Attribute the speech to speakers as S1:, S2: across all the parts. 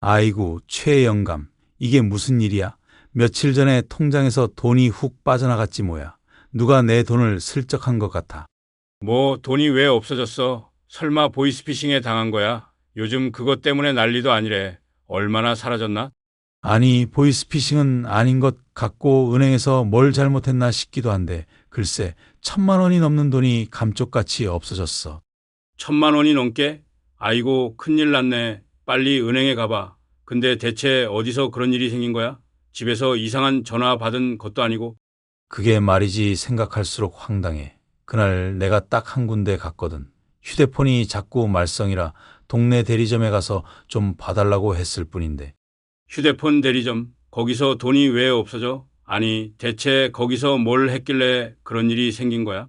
S1: 아이고, 최영감. 이게 무슨 일이야? 며칠 전에 통장에서 돈이 훅 빠져나갔지 뭐야. 누가 내 돈을 슬쩍 한 것 같아.
S2: 뭐 돈이 왜 없어졌어? 설마 보이스피싱에 당한 거야? 요즘 그것 때문에 난리도 아니래. 얼마나 사라졌나?
S1: 아니, 보이스피싱은 아닌 것 같고 은행에서 뭘 잘못했나 싶기도 한데 글쎄 천만 원이 넘는 돈이 감쪽같이 없어졌어.
S2: 천만 원이 넘게? 아이고, 큰일 났네. 빨리 은행에 가봐. 근데 대체 어디서 그런 일이 생긴 거야? 집에서 이상한 전화 받은 것도 아니고.
S1: 그게 말이지 생각할수록 황당해. 그날 내가 딱 한 군데 갔거든. 휴대폰이 자꾸 말썽이라 동네 대리점에 가서 좀 봐달라고 했을 뿐인데
S2: 휴대폰 대리점, 거기서 돈이 왜 없어져? 아니, 대체 거기서 뭘 했길래 그런 일이 생긴 거야?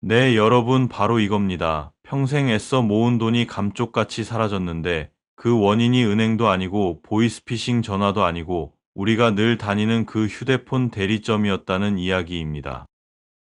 S3: 네, 여러분, 바로 이겁니다. 평생 애써 모은 돈이 감쪽같이 사라졌는데 그 원인이 은행도 아니고 보이스피싱 전화도 아니고 우리가 늘 다니는 그 휴대폰 대리점이었다는 이야기입니다.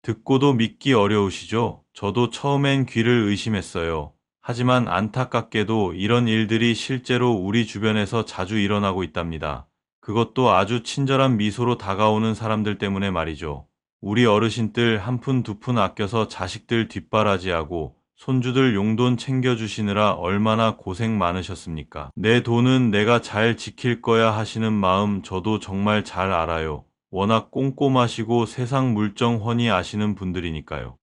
S3: 듣고도 믿기 어려우시죠? 저도 처음엔 귀를 의심했어요. 하지만 안타깝게도 이런 일들이 실제로 우리 주변에서 자주 일어나고 있답니다. 그것도 아주 친절한 미소로 다가오는 사람들 때문에 말이죠. 우리 어르신들 한 푼 두푼 아껴서 자식들 뒷바라지하고 손주들 용돈 챙겨주시느라 얼마나 고생 많으셨습니까? 내 돈은 내가 잘 지킬 거야 하시는 마음 저도 정말 잘 알아요. 워낙 꼼꼼하시고 세상 물정 훤히 아시는 분들이니까요.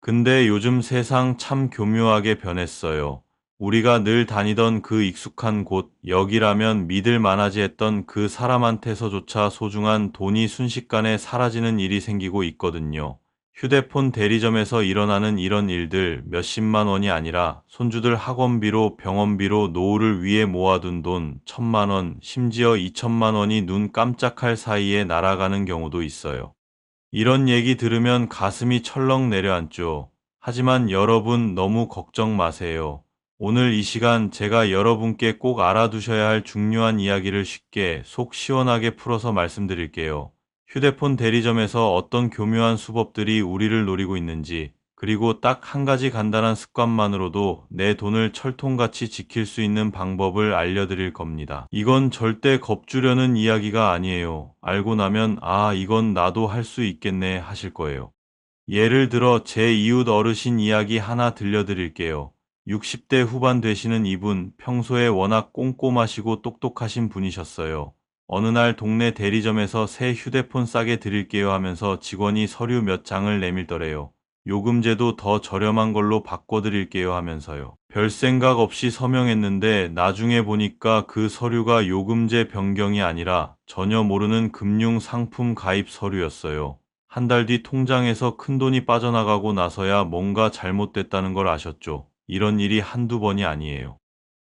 S3: 근데 요즘 세상 참 교묘하게 변했어요. 우리가 늘 다니던 그 익숙한 곳, 여기라면 믿을 만하지 했던 그 사람한테서조차 소중한 돈이 순식간에 사라지는 일이 생기고 있거든요. 휴대폰 대리점에서 일어나는 이런 일들 몇십만 원이 아니라 손주들 학원비로 병원비로 노후를 위해 모아둔 돈 천만 원, 심지어 이천만 원이 눈 깜짝할 사이에 날아가는 경우도 있어요. 이런 얘기 들으면 가슴이 철렁 내려앉죠. 하지만 여러분 너무 걱정 마세요. 오늘 이 시간 제가 여러분께 꼭 알아두셔야 할 중요한 이야기를 쉽게 속 시원하게 풀어서 말씀드릴게요. 휴대폰 대리점에서 어떤 교묘한 수법들이 우리를 노리고 있는지, 그리고 딱 한 가지 간단한 습관만으로도 내 돈을 철통같이 지킬 수 있는 방법을 알려드릴 겁니다. 이건 절대 겁주려는 이야기가 아니에요. 알고 나면 아, 이건 나도 할 수 있겠네 하실 거예요. 예를 들어 제 이웃 어르신 이야기 하나 들려드릴게요. 60대 후반 되시는 이분 평소에 워낙 꼼꼼하시고 똑똑하신 분이셨어요. 어느 날 동네 대리점에서 새 휴대폰 싸게 드릴게요 하면서 직원이 서류 몇 장을 내밀더래요. 요금제도 더 저렴한 걸로 바꿔드릴게요 하면서요. 별 생각 없이 서명했는데 나중에 보니까 그 서류가 요금제 변경이 아니라 전혀 모르는 금융 상품 가입 서류였어요. 한 달 뒤 통장에서 큰돈이 빠져나가고 나서야 뭔가 잘못됐다는 걸 아셨죠. 이런 일이 한두 번이 아니에요.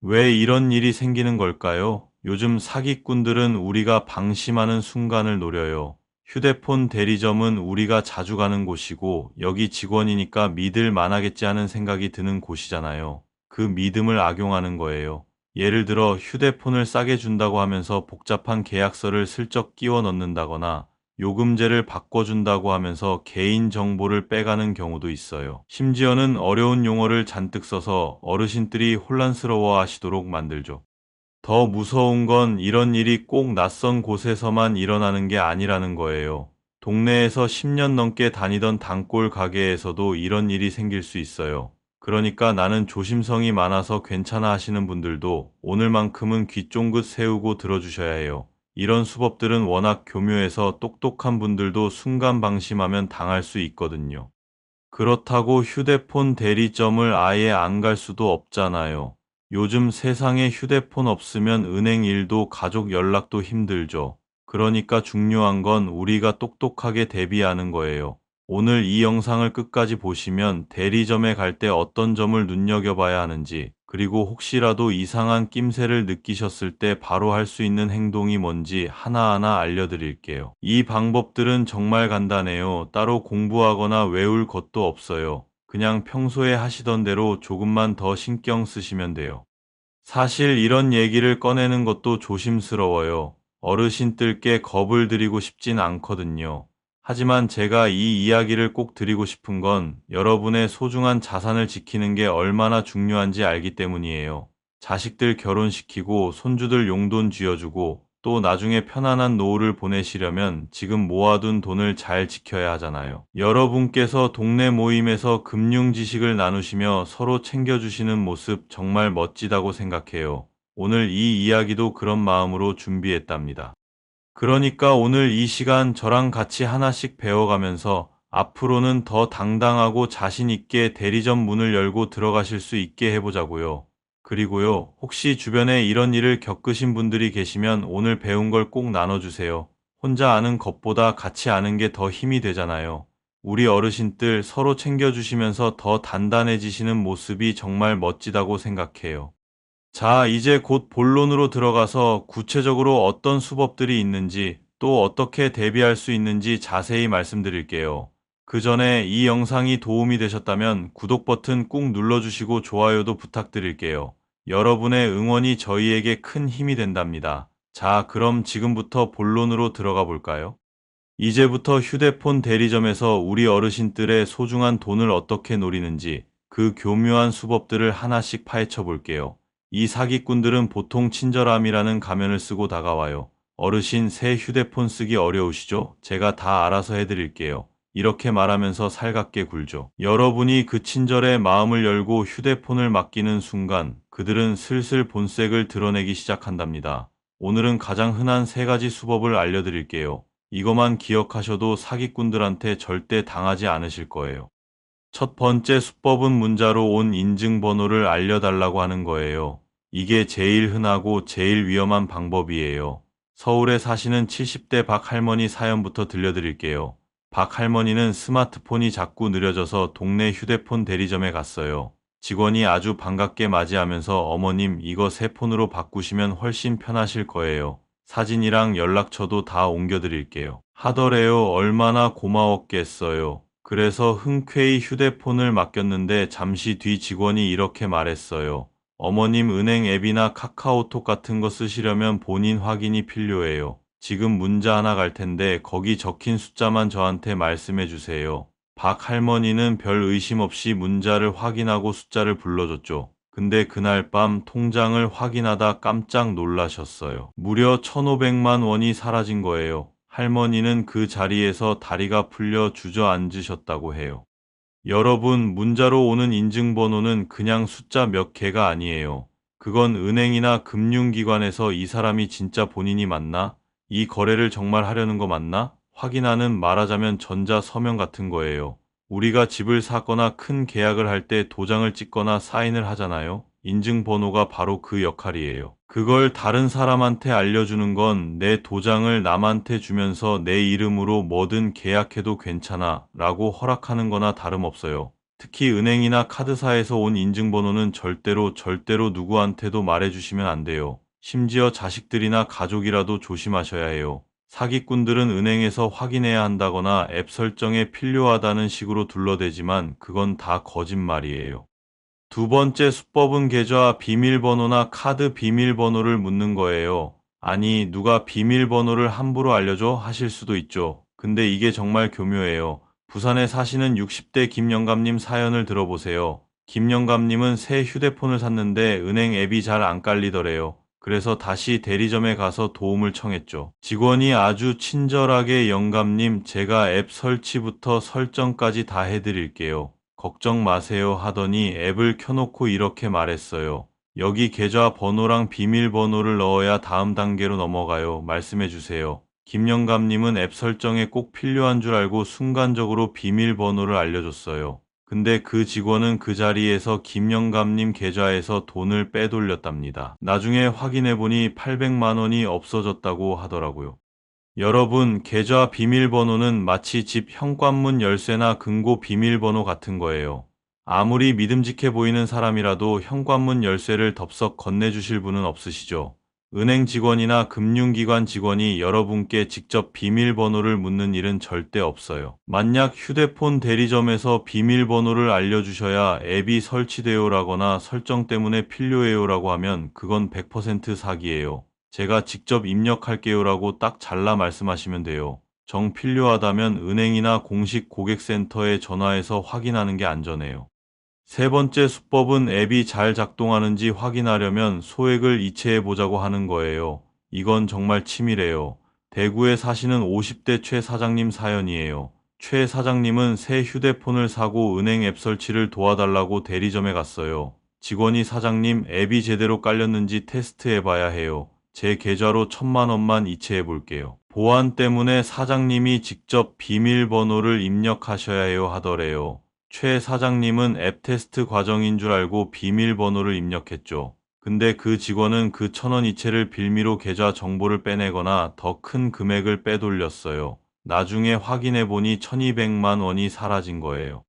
S3: 왜 이런 일이 생기는 걸까요? 요즘 사기꾼들은 우리가 방심하는 순간을 노려요. 휴대폰 대리점은 우리가 자주 가는 곳이고 여기 직원이니까 믿을 만하겠지 하는 생각이 드는 곳이잖아요. 그 믿음을 악용하는 거예요. 예를 들어 휴대폰을 싸게 준다고 하면서 복잡한 계약서를 슬쩍 끼워 넣는다거나 요금제를 바꿔준다고 하면서 개인 정보를 빼가는 경우도 있어요. 심지어는 어려운 용어를 잔뜩 써서 어르신들이 혼란스러워 하시도록 만들죠. 더 무서운 건 이런 일이 꼭 낯선 곳에서만 일어나는 게 아니라는 거예요. 동네에서 10년 넘게 다니던 단골 가게에서도 이런 일이 생길 수 있어요. 그러니까 나는 조심성이 많아서 괜찮아 하시는 분들도 오늘만큼은 귀 쫑긋 세우고 들어주셔야 해요. 이런 수법들은 워낙 교묘해서 똑똑한 분들도 순간 방심하면 당할 수 있거든요. 그렇다고 휴대폰 대리점을 아예 안 갈 수도 없잖아요. 요즘 세상에 휴대폰 없으면 은행 일도 가족 연락도 힘들죠. 그러니까 중요한 건 우리가 똑똑하게 대비하는 거예요. 오늘 이 영상을 끝까지 보시면 대리점에 갈 때 어떤 점을 눈여겨봐야 하는지, 그리고 혹시라도 이상한 낌새를 느끼셨을 때 바로 할 수 있는 행동이 뭔지 하나하나 알려드릴게요. 이 방법들은 정말 간단해요. 따로 공부하거나 외울 것도 없어요. 그냥 평소에 하시던 대로 조금만 더 신경 쓰시면 돼요. 사실 이런 얘기를 꺼내는 것도 조심스러워요. 어르신들께 겁을 드리고 싶진 않거든요. 하지만 제가 이 이야기를 꼭 드리고 싶은 건 여러분의 소중한 자산을 지키는 게 얼마나 중요한지 알기 때문이에요. 자식들 결혼시키고 손주들 용돈 쥐어주고 또 나중에 편안한 노후를 보내시려면 지금 모아둔 돈을 잘 지켜야 하잖아요. 여러분께서 동네 모임에서 금융 지식을 나누시며 서로 챙겨주시는 모습 정말 멋지다고 생각해요. 오늘 이 이야기도 그런 마음으로 준비했답니다. 그러니까 오늘 이 시간 저랑 같이 하나씩 배워가면서 앞으로는 더 당당하고 자신있게 대리점 문을 열고 들어가실 수 있게 해보자고요. 그리고요, 혹시 주변에 이런 일을 겪으신 분들이 계시면 오늘 배운 걸 꼭 나눠주세요. 혼자 아는 것보다 같이 아는 게 더 힘이 되잖아요. 우리 어르신들 서로 챙겨주시면서 더 단단해지시는 모습이 정말 멋지다고 생각해요. 자, 이제 곧 본론으로 들어가서 구체적으로 어떤 수법들이 있는지 또 어떻게 대비할 수 있는지 자세히 말씀드릴게요. 그 전에 이 영상이 도움이 되셨다면 구독 버튼 꾹 눌러주시고 좋아요도 부탁드릴게요. 여러분의 응원이 저희에게 큰 힘이 된답니다. 자, 그럼 지금부터 본론으로 들어가 볼까요? 이제부터 휴대폰 대리점에서 우리 어르신들의 소중한 돈을 어떻게 노리는지 그 교묘한 수법들을 하나씩 파헤쳐 볼게요. 이 사기꾼들은 보통 친절함이라는 가면을 쓰고 다가와요. 어르신 새 휴대폰 쓰기 어려우시죠? 제가 다 알아서 해드릴게요. 이렇게 말하면서 살갑게 굴죠. 여러분이 그 친절의 마음을 열고 휴대폰을 맡기는 순간 그들은 슬슬 본색을 드러내기 시작한답니다. 오늘은 가장 흔한 세 가지 수법을 알려드릴게요. 이것만 기억하셔도 사기꾼들한테 절대 당하지 않으실 거예요. 첫 번째 수법은 문자로 온 인증번호를 알려달라고 하는 거예요. 이게 제일 흔하고 제일 위험한 방법이에요. 서울에 사시는 70대 박 할머니 사연부터 들려드릴게요. 박 할머니는 스마트폰이 자꾸 느려져서 동네 휴대폰 대리점에 갔어요. 직원이 아주 반갑게 맞이하면서 어머님 이거 새 폰으로 바꾸시면 훨씬 편하실 거예요. 사진이랑 연락처도 다 옮겨드릴게요. 하더래요. 얼마나 고마웠겠어요. 그래서 흔쾌히 휴대폰을 맡겼는데 잠시 뒤 직원이 이렇게 말했어요. 어머님 은행 앱이나 카카오톡 같은 거 쓰시려면 본인 확인이 필요해요. 지금 문자 하나 갈 텐데 거기 적힌 숫자만 저한테 말씀해 주세요. 박 할머니는 별 의심 없이 문자를 확인하고 숫자를 불러줬죠. 근데 그날 밤 통장을 확인하다 깜짝 놀라셨어요. 무려 1,500만 원이 사라진 거예요. 할머니는 그 자리에서 다리가 풀려 주저앉으셨다고 해요. 여러분, 문자로 오는 인증번호는 그냥 숫자 몇 개가 아니에요. 그건 은행이나 금융기관에서 이 사람이 진짜 본인이 맞나? 이 거래를 정말 하려는 거 맞나? 확인하는 말하자면 전자 서명 같은 거예요. 우리가 집을 사거나 큰 계약을 할 때 도장을 찍거나 사인을 하잖아요. 인증번호가 바로 그 역할이에요. 그걸 다른 사람한테 알려주는 건 내 도장을 남한테 주면서 내 이름으로 뭐든 계약해도 괜찮아 라고 허락하는 거나 다름없어요. 특히 은행이나 카드사에서 온 인증번호는 절대로 절대로 누구한테도 말해주시면 안 돼요. 심지어 자식들이나 가족이라도 조심하셔야 해요. 사기꾼들은 은행에서 확인해야 한다거나 앱 설정에 필요하다는 식으로 둘러대지만 그건 다 거짓말이에요. 두 번째 수법은 계좌 비밀번호나 카드 비밀번호를 묻는 거예요. 아니, 누가 비밀번호를 함부로 알려줘 하실 수도 있죠. 근데 이게 정말 교묘해요. 부산에 사시는 60대 김영감님 사연을 들어보세요. 김영감님은 새 휴대폰을 샀는데 은행 앱이 잘 안 깔리더래요. 그래서 다시 대리점에 가서 도움을 청했죠. 직원이 아주 친절하게 영감님 제가 앱 설치부터 설정까지 다 해드릴게요. 걱정 마세요 하더니 앱을 켜놓고 이렇게 말했어요. 여기 계좌 번호랑 비밀번호를 넣어야 다음 단계로 넘어가요. 말씀해 주세요. 김영감님은 앱 설정에 꼭 필요한 줄 알고 순간적으로 비밀번호를 알려줬어요. 근데 그 직원은 그 자리에서 김영감님 계좌에서 돈을 빼돌렸답니다. 나중에 확인해보니 800만 원이 없어졌다고 하더라고요. 여러분, 계좌 비밀번호는 마치 집 현관문 열쇠나 금고 비밀번호 같은 거예요. 아무리 믿음직해 보이는 사람이라도 현관문 열쇠를 덥석 건네주실 분은 없으시죠? 은행 직원이나 금융기관 직원이 여러분께 직접 비밀번호를 묻는 일은 절대 없어요. 만약 휴대폰 대리점에서 비밀번호를 알려주셔야 앱이 설치되어라거나 설정 때문에 필요해요라고 하면 그건 100% 사기예요. 제가 직접 입력할게요라고 딱 잘라 말씀하시면 돼요. 정 필요하다면 은행이나 공식 고객센터에 전화해서 확인하는 게 안전해요. 세 번째 수법은 앱이 잘 작동하는지 확인하려면 소액을 이체해 보자고 하는 거예요. 이건 정말 치밀해요. 대구에 사시는 50대 최 사장님 사연이에요. 최 사장님은 새 휴대폰을 사고 은행 앱 설치를 도와달라고 대리점에 갔어요. 직원이 사장님 앱이 제대로 깔렸는지 테스트해 봐야 해요. 제 계좌로 천만 원만 이체해 볼게요. 보안 때문에 사장님이 직접 비밀번호를 입력하셔야 해요 하더래요. 최 사장님은 앱 테스트 과정인 줄 알고 비밀번호를 입력했죠. 근데 그 직원은 그 천원 이체를 빌미로 계좌 정보를 빼내거나 더 큰 금액을 빼돌렸어요. 나중에 확인해 보니 1200만 원이 사라진 거예요.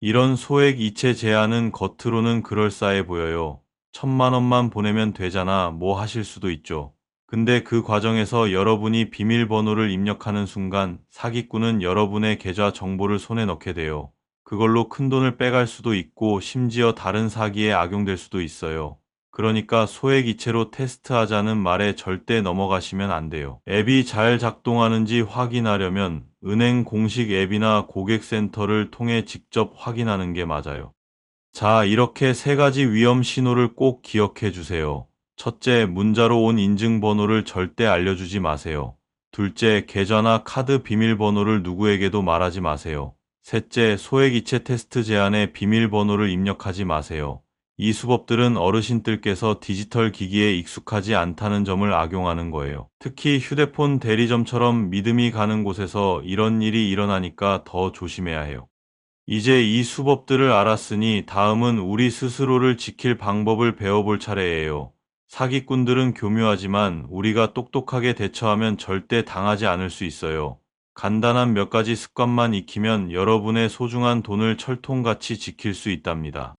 S3: 이런 소액 이체 제한은 겉으로는 그럴싸해 보여요. 천만 원만 보내면 되잖아 뭐 하실 수도 있죠. 근데 그 과정에서 여러분이 비밀번호를 입력하는 순간 사기꾼은 여러분의 계좌 정보를 손에 넣게 돼요. 그걸로 큰 돈을 빼갈 수도 있고 심지어 다른 사기에 악용될 수도 있어요. 그러니까 소액 이체로 테스트하자는 말에 절대 넘어가시면 안 돼요. 앱이 잘 작동하는지 확인하려면 은행 공식 앱이나 고객센터를 통해 직접 확인하는 게 맞아요. 자, 이렇게 세 가지 위험 신호를 꼭 기억해 주세요. 첫째, 문자로 온 인증번호를 절대 알려주지 마세요. 둘째, 계좌나 카드 비밀번호를 누구에게도 말하지 마세요. 셋째, 소액 이체 테스트 제한에 비밀번호를 입력하지 마세요. 이 수법들은 어르신들께서 디지털 기기에 익숙하지 않다는 점을 악용하는 거예요. 특히 휴대폰 대리점처럼 믿음이 가는 곳에서 이런 일이 일어나니까 더 조심해야 해요. 이제 이 수법들을 알았으니 다음은 우리 스스로를 지킬 방법을 배워볼 차례예요. 사기꾼들은 교묘하지만 우리가 똑똑하게 대처하면 절대 당하지 않을 수 있어요. 간단한 몇 가지 습관만 익히면 여러분의 소중한 돈을 철통같이 지킬 수 있답니다.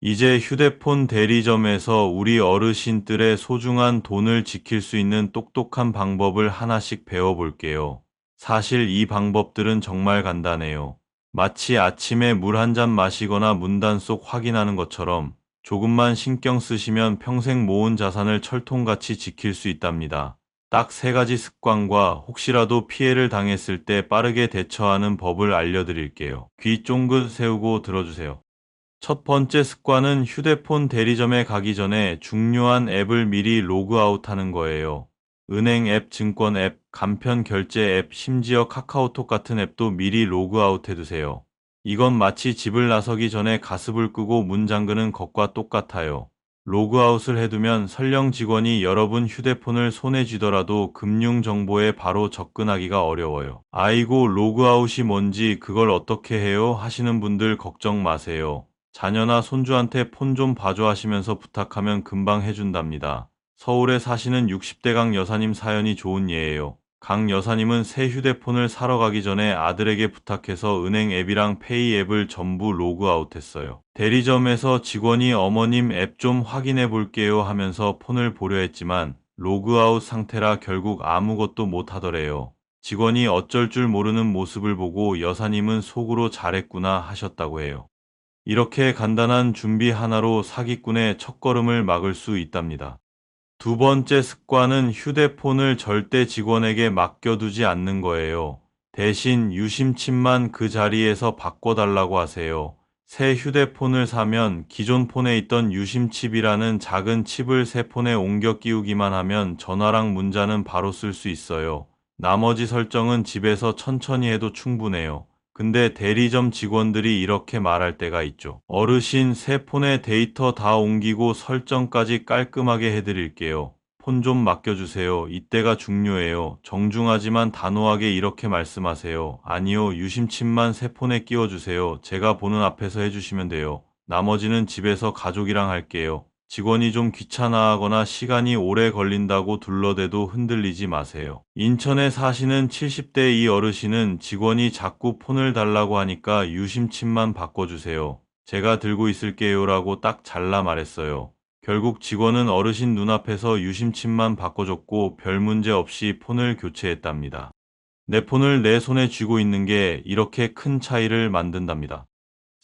S3: 이제 휴대폰 대리점에서 우리 어르신들의 소중한 돈을 지킬 수 있는 똑똑한 방법을 하나씩 배워볼게요. 사실 이 방법들은 정말 간단해요. 마치 아침에 물 한 잔 마시거나 문단 속 확인하는 것처럼 조금만 신경 쓰시면 평생 모은 자산을 철통같이 지킬 수 있답니다. 딱 세 가지 습관과 혹시라도 피해를 당했을 때 빠르게 대처하는 법을 알려드릴게요. 귀 쫑긋 세우고 들어주세요. 첫 번째 습관은 휴대폰 대리점에 가기 전에 중요한 앱을 미리 로그아웃 하는 거예요. 은행 앱, 증권 앱, 간편 결제 앱, 심지어 카카오톡 같은 앱도 미리 로그아웃 해두세요. 이건 마치 집을 나서기 전에 가습을 끄고 문 잠그는 것과 똑같아요. 로그아웃을 해두면 설령 직원이 여러분 휴대폰을 손에 쥐더라도 금융 정보에 바로 접근하기가 어려워요. 아이고 로그아웃이 뭔지 그걸 어떻게 해요 하시는 분들 걱정 마세요. 자녀나 손주한테 폰 좀 봐줘 하시면서 부탁하면 금방 해준답니다. 서울에 사시는 60대 강 여사님 사연이 좋은 예예요. 강 여사님은 새 휴대폰을 사러 가기 전에 아들에게 부탁해서 은행 앱이랑 페이 앱을 전부 로그아웃했어요. 대리점에서 직원이 어머님 앱 좀 확인해 볼게요 하면서 폰을 보려 했지만 로그아웃 상태라 결국 아무것도 못 하더래요. 직원이 어쩔 줄 모르는 모습을 보고 여사님은 속으로 잘했구나 하셨다고 해요. 이렇게 간단한 준비 하나로 사기꾼의 첫걸음을 막을 수 있답니다. 두 번째 습관은 휴대폰을 절대 직원에게 맡겨두지 않는 거예요. 대신 유심칩만 그 자리에서 바꿔달라고 하세요. 새 휴대폰을 사면 기존 폰에 있던 유심칩이라는 작은 칩을 새 폰에 옮겨 끼우기만 하면 전화랑 문자는 바로 쓸 수 있어요. 나머지 설정은 집에서 천천히 해도 충분해요. 근데 대리점 직원들이 이렇게 말할 때가 있죠. 어르신 새 폰에 데이터 다 옮기고 설정까지 깔끔하게 해드릴게요. 폰 좀 맡겨주세요. 이때가 중요해요. 정중하지만 단호하게 이렇게 말씀하세요. 아니요, 유심칩만 새 폰에 끼워주세요. 제가 보는 앞에서 해주시면 돼요. 나머지는 집에서 가족이랑 할게요. 직원이 좀 귀찮아하거나 시간이 오래 걸린다고 둘러대도 흔들리지 마세요. 인천에 사시는 70대 이 어르신은 직원이 자꾸 폰을 달라고 하니까 유심칩만 바꿔주세요. 제가 들고 있을게요 라고 딱 잘라 말했어요. 결국 직원은 어르신 눈앞에서 유심칩만 바꿔줬고 별 문제 없이 폰을 교체했답니다. 내 폰을 내 손에 쥐고 있는 게 이렇게 큰 차이를 만든답니다.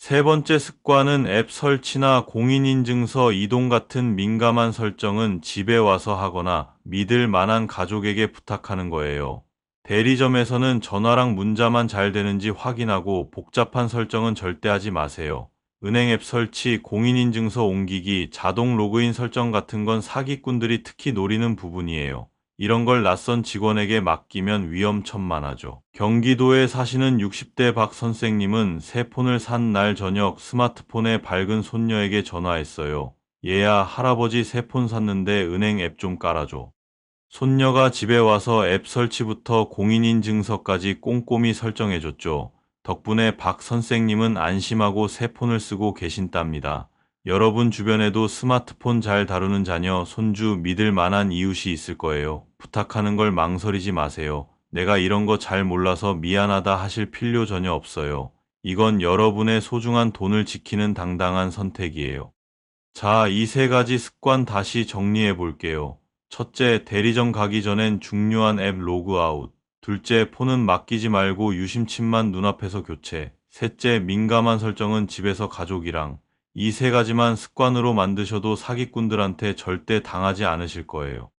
S3: 세 번째 습관은 앱 설치나 공인인증서 이동 같은 민감한 설정은 집에 와서 하거나 믿을 만한 가족에게 부탁하는 거예요. 대리점에서는 전화랑 문자만 잘 되는지 확인하고 복잡한 설정은 절대 하지 마세요. 은행 앱 설치, 공인인증서 옮기기, 자동 로그인 설정 같은 건 사기꾼들이 특히 노리는 부분이에요. 이런 걸 낯선 직원에게 맡기면 위험천만하죠. 경기도에 사시는 60대 박 선생님은 새 폰을 산 날 저녁 스마트폰에 밝은 손녀에게 전화했어요. 얘야, 할아버지 새 폰 샀는데 은행 앱 좀 깔아줘. 손녀가 집에 와서 앱 설치부터 공인인증서까지 꼼꼼히 설정해줬죠. 덕분에 박 선생님은 안심하고 새 폰을 쓰고 계신답니다. 여러분 주변에도 스마트폰 잘 다루는 자녀, 손주 믿을 만한 이웃이 있을 거예요. 부탁하는 걸 망설이지 마세요. 내가 이런 거 잘 몰라서 미안하다 하실 필요 전혀 없어요. 이건 여러분의 소중한 돈을 지키는 당당한 선택이에요. 자, 이 세 가지 습관 다시 정리해 볼게요. 첫째, 대리점 가기 전엔 중요한 앱 로그아웃. 둘째, 폰은 맡기지 말고 유심칩만 눈앞에서 교체. 셋째, 민감한 설정은 집에서 가족이랑. 이 세 가지만 습관으로 만드셔도 사기꾼들한테 절대 당하지 않으실 거예요.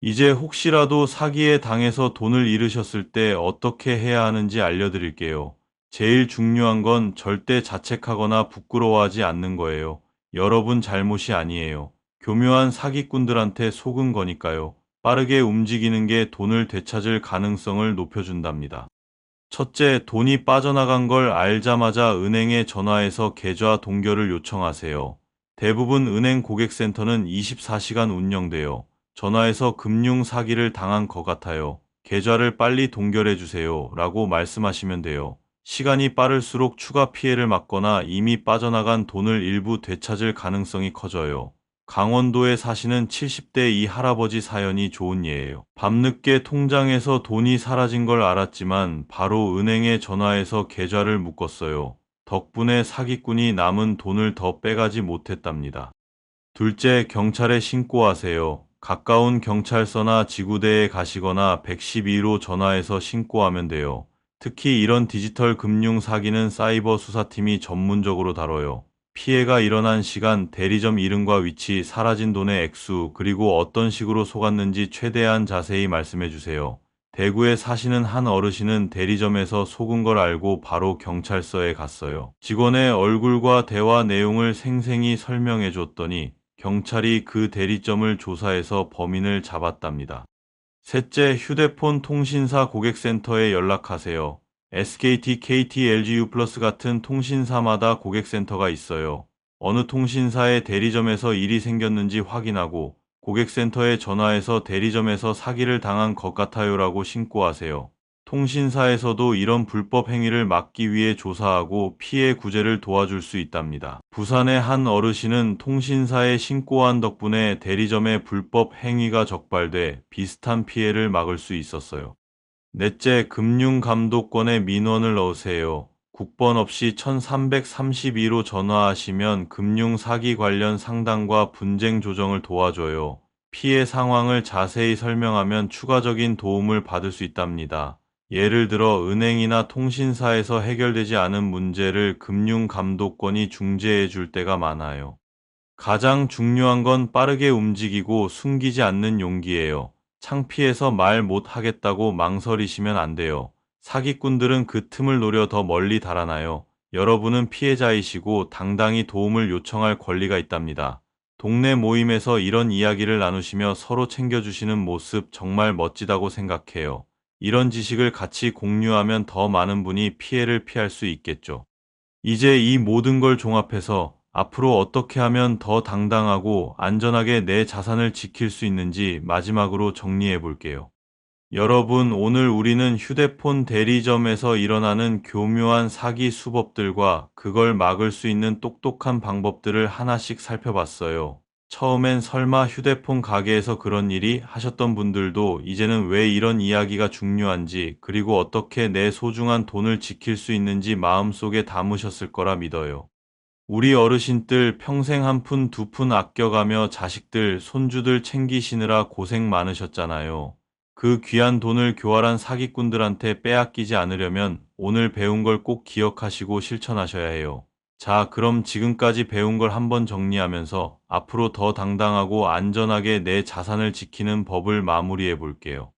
S3: 이제 혹시라도 사기에 당해서 돈을 잃으셨을 때 어떻게 해야 하는지 알려드릴게요. 제일 중요한 건 절대 자책하거나 부끄러워하지 않는 거예요. 여러분 잘못이 아니에요. 교묘한 사기꾼들한테 속은 거니까요. 빠르게 움직이는 게 돈을 되찾을 가능성을 높여준답니다. 첫째, 돈이 빠져나간 걸 알자마자 은행에 전화해서 계좌 동결을 요청하세요. 대부분 은행 고객센터는 24시간 운영돼요. 전화해서 금융 사기를 당한 것 같아요. 계좌를 빨리 동결해 주세요. 라고 말씀하시면 돼요. 시간이 빠를수록 추가 피해를 막거나 이미 빠져나간 돈을 일부 되찾을 가능성이 커져요. 강원도에 사시는 70대 이 할아버지 사연이 좋은 예예요. 밤늦게 통장에서 돈이 사라진 걸 알았지만 바로 은행에 전화해서 계좌를 묶었어요. 덕분에 사기꾼이 남은 돈을 더 빼가지 못했답니다. 둘째, 경찰에 신고하세요. 가까운 경찰서나 지구대에 가시거나 112로 전화해서 신고하면 돼요. 특히 이런 디지털 금융 사기는 사이버 수사팀이 전문적으로 다뤄요. 피해가 일어난 시간, 대리점 이름과 위치, 사라진 돈의 액수, 그리고 어떤 식으로 속았는지 최대한 자세히 말씀해 주세요. 대구에 사시는 한 어르신은 대리점에서 속은 걸 알고 바로 경찰서에 갔어요. 직원의 얼굴과 대화 내용을 생생히 설명해 줬더니 경찰이 그 대리점을 조사해서 범인을 잡았답니다. 셋째, 휴대폰 통신사 고객센터에 연락하세요. SKT, KT, LGU 플러스 같은 통신사마다 고객센터가 있어요. 어느 통신사의 대리점에서 일이 생겼는지 확인하고 고객센터에 전화해서 대리점에서 사기를 당한 것 같아요라고 신고하세요. 통신사에서도 이런 불법 행위를 막기 위해 조사하고 피해 구제를 도와줄 수 있답니다. 부산의 한 어르신은 통신사에 신고한 덕분에 대리점의 불법 행위가 적발돼 비슷한 피해를 막을 수 있었어요. 넷째, 금융감독권에 민원을 넣으세요. 국번 없이 1332로 전화하시면 금융사기 관련 상담과 분쟁 조정을 도와줘요. 피해 상황을 자세히 설명하면 추가적인 도움을 받을 수 있답니다. 예를 들어 은행이나 통신사에서 해결되지 않은 문제를 금융감독권이 중재해 줄 때가 많아요. 가장 중요한 건 빠르게 움직이고 숨기지 않는 용기예요. 창피해서 말 못하겠다고 망설이시면 안 돼요. 사기꾼들은 그 틈을 노려 더 멀리 달아나요. 여러분은 피해자이시고 당당히 도움을 요청할 권리가 있답니다. 동네 모임에서 이런 이야기를 나누시며 서로 챙겨주시는 모습 정말 멋지다고 생각해요. 이런 지식을 같이 공유하면 더 많은 분이 피해를 피할 수 있겠죠. 이제 이 모든 걸 종합해서 앞으로 어떻게 하면 더 당당하고 안전하게 내 자산을 지킬 수 있는지 마지막으로 정리해 볼게요. 여러분, 오늘 우리는 휴대폰 대리점에서 일어나는 교묘한 사기 수법들과 그걸 막을 수 있는 똑똑한 방법들을 하나씩 살펴봤어요. 처음엔 설마 휴대폰 가게에서 그런 일이 하셨던 분들도 이제는 왜 이런 이야기가 중요한지 그리고 어떻게 내 소중한 돈을 지킬 수 있는지 마음속에 담으셨을 거라 믿어요. 우리 어르신들 평생 한 푼 두 푼 아껴가며 자식들, 손주들 챙기시느라 고생 많으셨잖아요. 그 귀한 돈을 교활한 사기꾼들한테 빼앗기지 않으려면 오늘 배운 걸 꼭 기억하시고 실천하셔야 해요. 자, 그럼 지금까지 배운 걸 한번 정리하면서 앞으로 더 당당하고 안전하게 내 자산을 지키는 법을 마무리해 볼게요.